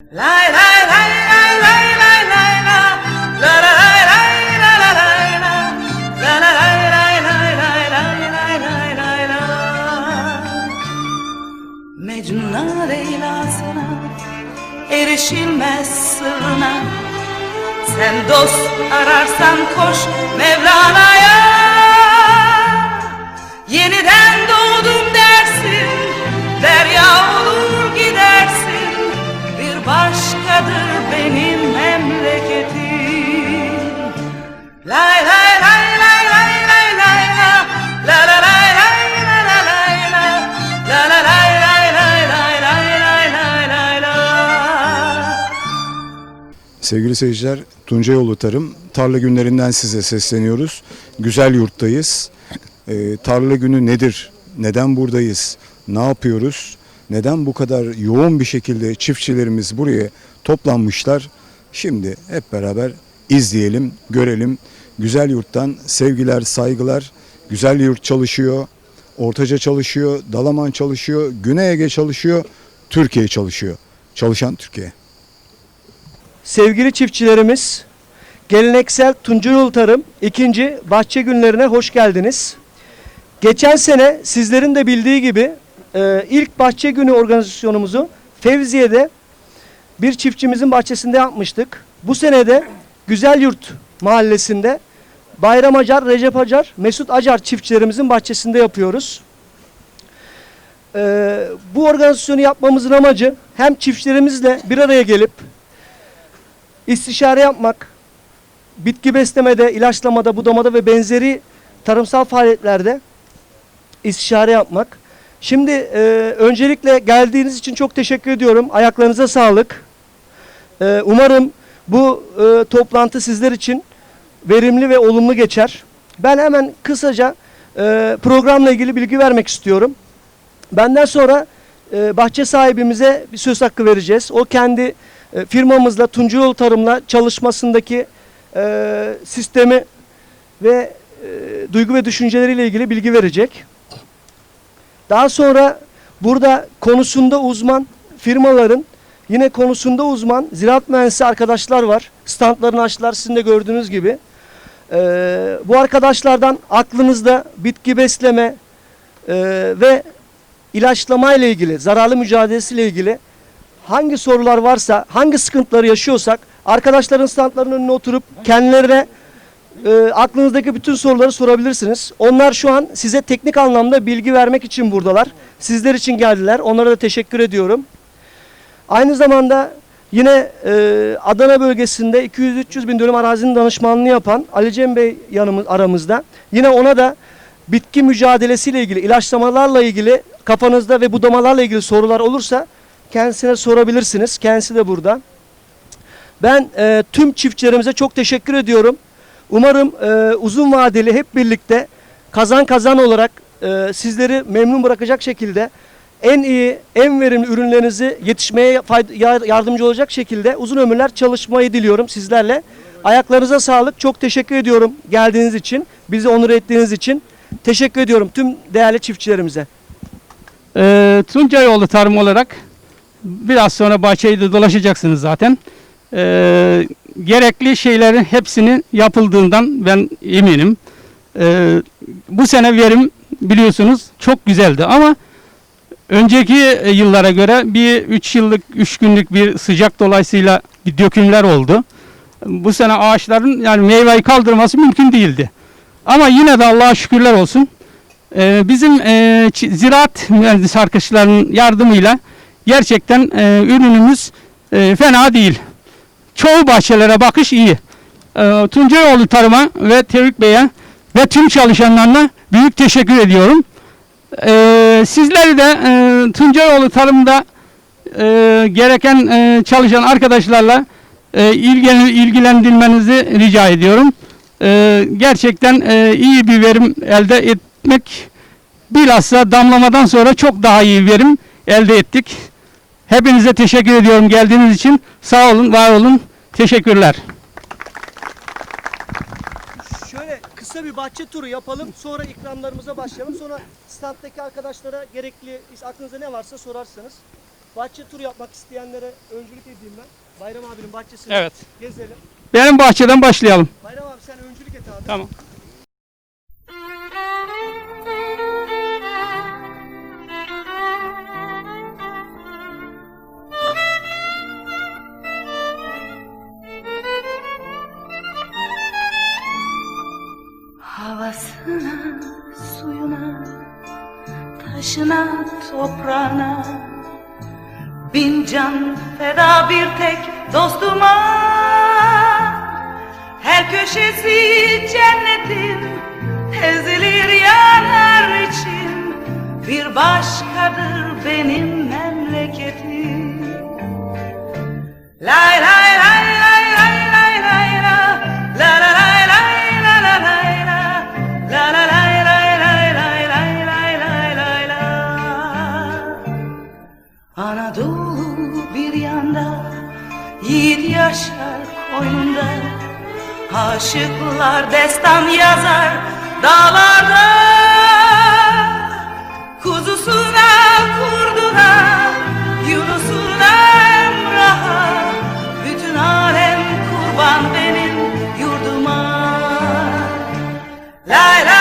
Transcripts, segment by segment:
Lay lay lay lay lay lay lay la La la lay lay la la lay la La la lay lay lay lay lay lay lay lay la Mecnun'a Leyla'sına Erişilmez sırrına Sen dost ararsan koş Mevlana'ya Yeniden doğdum dersin Derya başkadır benim memleketim Lay lay lay lay lay lay lay la La la lay lay la la lay la La la lay lay lay lay lay lay lay lay la Sevgili seyirciler, Tuncayolu Tarım Tarla Günlerinden size sesleniyoruz. Güzel yurttayız. Ee, tarla günü nedir? Neden buradayız? Ne yapıyoruz? Neden bu kadar yoğun bir şekilde çiftçilerimiz buraya toplanmışlar? Şimdi hep beraber izleyelim, görelim. Güzel yurttan sevgiler, saygılar. Güzel yurt çalışıyor. Ortaca çalışıyor, Dalaman çalışıyor, Güney Ege çalışıyor, Türkiye çalışıyor. Çalışan Türkiye. Sevgili çiftçilerimiz, geleneksel Tuncayol Tarım ikinci bahçe günlerine hoş geldiniz. Geçen sene sizlerin de bildiği gibi e, ilk bahçe günü organizasyonumuzu Fevziye'de bir çiftçimizin bahçesinde yapmıştık. Bu sene de Güzel Yurt mahallesinde Bayram Acar, Recep Acar, Mesut Acar çiftçilerimizin bahçesinde yapıyoruz. E, bu organizasyonu yapmamızın amacı hem çiftçilerimizle bir araya gelip istişare yapmak, bitki beslemede, ilaçlamada, budamada ve benzeri tarımsal faaliyetlerde istişare yapmak. Şimdi e, öncelikle geldiğiniz için çok teşekkür ediyorum. Ayaklarınıza sağlık. E, umarım bu e, toplantı sizler için verimli ve olumlu geçer. Ben hemen kısaca e, programla ilgili bilgi vermek istiyorum. Benden sonra e, bahçe sahibimize bir söz hakkı vereceğiz. O kendi e, firmamızla Tuncayol Tarım'la çalışmasındaki e, sistemi ve e, duygu ve düşünceleriyle ilgili bilgi verecek. Daha sonra burada konusunda uzman firmaların yine konusunda uzman ziraat mühendisi arkadaşlar var. Standlarını açtılar sizin de gördüğünüz gibi. E, bu arkadaşlardan aklınızda bitki besleme e, ve ilaçlama ile ilgili, zararlı mücadelesi ile ilgili hangi sorular varsa, hangi sıkıntıları yaşıyorsak arkadaşların standlarının önüne oturup kendilerine e, aklınızdaki bütün soruları sorabilirsiniz. Onlar şu an size teknik anlamda bilgi vermek için buradalar. Sizler için geldiler. Onlara da teşekkür ediyorum. Aynı zamanda yine e, Adana bölgesinde 200-300 bin dönüm arazinin danışmanlığını yapan Ali Cem Bey yanımız, aramızda. Yine ona da bitki mücadelesiyle ilgili, ilaçlamalarla ilgili kafanızda ve budamalarla ilgili sorular olursa kendisine sorabilirsiniz. Kendisi de burada. Ben e, tüm çiftçilerimize çok teşekkür ediyorum. Umarım e, uzun vadeli hep birlikte kazan kazan olarak e, sizleri memnun bırakacak şekilde en iyi, en verimli ürünlerinizi yetişmeye yardımcı olacak şekilde uzun ömürler çalışmayı diliyorum sizlerle. Ayaklarınıza sağlık. Çok teşekkür ediyorum geldiğiniz için, bizi onur ettiğiniz için. Teşekkür ediyorum tüm değerli çiftçilerimize. Ee, Tuncayoğlu tarım olarak biraz sonra bahçeyi de dolaşacaksınız zaten. Ee, gerekli şeylerin hepsinin yapıldığından ben eminim. Ee, bu sene verim biliyorsunuz çok güzeldi ama önceki e, yıllara göre bir 3 yıllık 3 günlük bir sıcak dolayısıyla bir dökümler oldu. Bu sene ağaçların yani meyveyi kaldırması mümkün değildi. Ama yine de Allah'a şükürler olsun. Ee, bizim e, ziraat mühendis arkadaşlarının yardımıyla gerçekten e, ürünümüz e, fena değil. Çoğu bahçelere bakış iyi. E, Tuncayoğlu Tarım'a ve Tevfik Bey'e ve tüm çalışanlarına büyük teşekkür ediyorum. E, sizleri de Tuncayoğlu Tarım'da e, gereken e, çalışan arkadaşlarla e, ilgilen, ilgilendirmenizi rica ediyorum. E, gerçekten e, iyi bir verim elde etmek bilhassa damlamadan sonra çok daha iyi verim elde ettik. Hepinize teşekkür ediyorum geldiğiniz için. Sağ olun, var olun. Teşekkürler. Şöyle kısa bir bahçe turu yapalım. Sonra ikramlarımıza başlayalım. Sonra standdaki arkadaşlara gerekli aklınızda ne varsa sorarsanız. bahçe turu yapmak isteyenlere öncülük edeyim ben. Bayram abinin bahçesini Evet. gezelim. Benim bahçeden başlayalım. Bayram abi sen öncülük et abi. Tamam. Havasına, suyuna, taşına, toprağına. Bin can feda bir tek dostuma. Her köşesi cennetin ezilir yanar için. Bir başkadır yaşar koynunda Aşıklar destan yazar dağlarda. Kuzusuna kurduna Yunus'una Emrah'a. Bütün alem kurban benim yurduma. Lay lay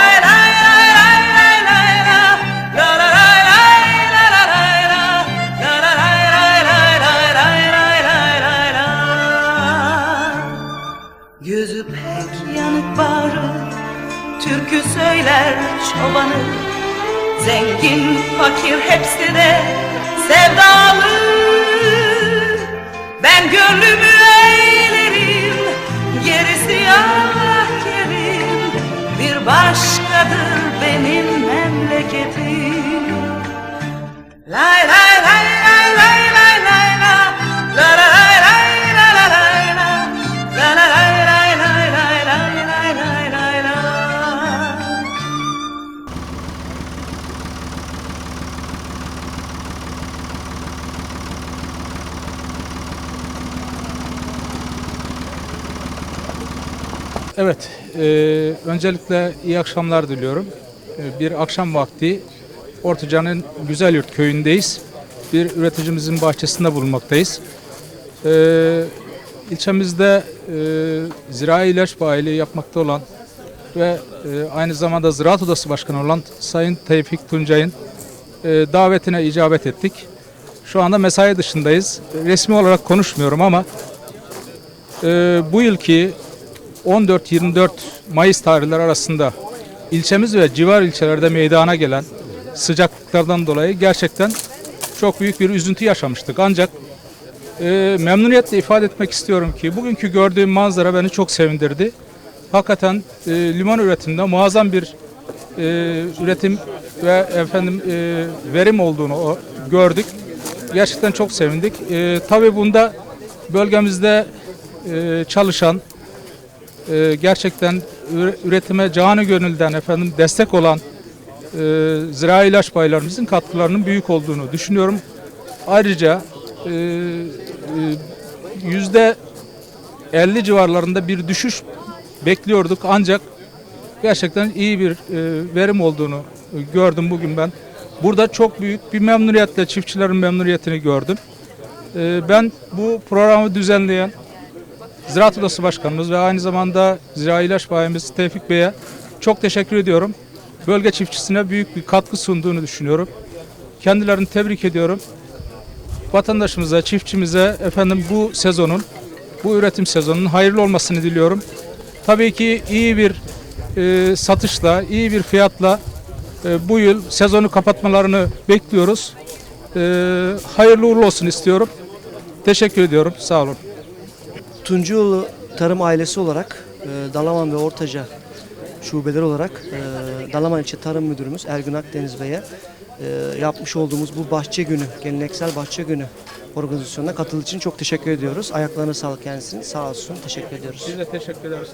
Zengin fakir hepsi de sevdalı. Ben gönlümü eğlerim Gerisi Allah kerim Bir başkadır benim memleketim. Lay lay öncelikle iyi akşamlar diliyorum. E, bir akşam vakti Ortuca'nın Güzelyurt köyündeyiz. Bir üreticimizin bahçesinde bulunmaktayız. E, ilçemizde e, zirai ilaç bayiliği yapmakta olan ve e, aynı zamanda Ziraat Odası Başkanı olan Sayın Tevfik Tuncay'ın e, davetine icabet ettik. Şu anda mesai dışındayız. Resmi olarak konuşmuyorum ama bu yılki 14-24 Mayıs tarihleri arasında ilçemiz ve civar ilçelerde meydana gelen sıcaklıklardan dolayı gerçekten çok büyük bir üzüntü yaşamıştık. Ancak e, memnuniyetle ifade etmek istiyorum ki bugünkü gördüğüm manzara beni çok sevindirdi. Hakikaten e, limon üretiminde muazzam bir e, üretim ve efendim e, verim olduğunu o, gördük. Gerçekten çok sevindik. E, tabii bunda bölgemizde e, çalışan e, gerçekten üre- üretime canı gönülden efendim destek olan e, zirai ilaç baylarımızın katkılarının büyük olduğunu düşünüyorum. Ayrıca e, e, yüzde 50 civarlarında bir düşüş bekliyorduk ancak gerçekten iyi bir e, verim olduğunu gördüm bugün ben. Burada çok büyük bir memnuniyetle çiftçilerin memnuniyetini gördüm. E, ben bu programı düzenleyen Ziraat Odası Başkanımız ve aynı zamanda Zirai İlaç Bayimiz Tevfik Bey'e çok teşekkür ediyorum. Bölge çiftçisine büyük bir katkı sunduğunu düşünüyorum. Kendilerini tebrik ediyorum. Vatandaşımıza, çiftçimize efendim bu sezonun, bu üretim sezonunun hayırlı olmasını diliyorum. Tabii ki iyi bir e, satışla, iyi bir fiyatla e, bu yıl sezonu kapatmalarını bekliyoruz. E, hayırlı uğurlu olsun istiyorum. Teşekkür ediyorum. Sağ olun. Tuncuoğlu Tarım Ailesi olarak e, Dalaman ve Ortaca şubeleri olarak e, Dalaman İlçe Tarım Müdürümüz Ergün Akdeniz Bey'e e, yapmış olduğumuz bu bahçe günü, geleneksel bahçe günü organizasyonuna katıldığı için çok teşekkür ediyoruz. Ayaklarına sağlık kendisinin. Sağ olsun. Teşekkür ediyoruz. Biz de teşekkür ederiz.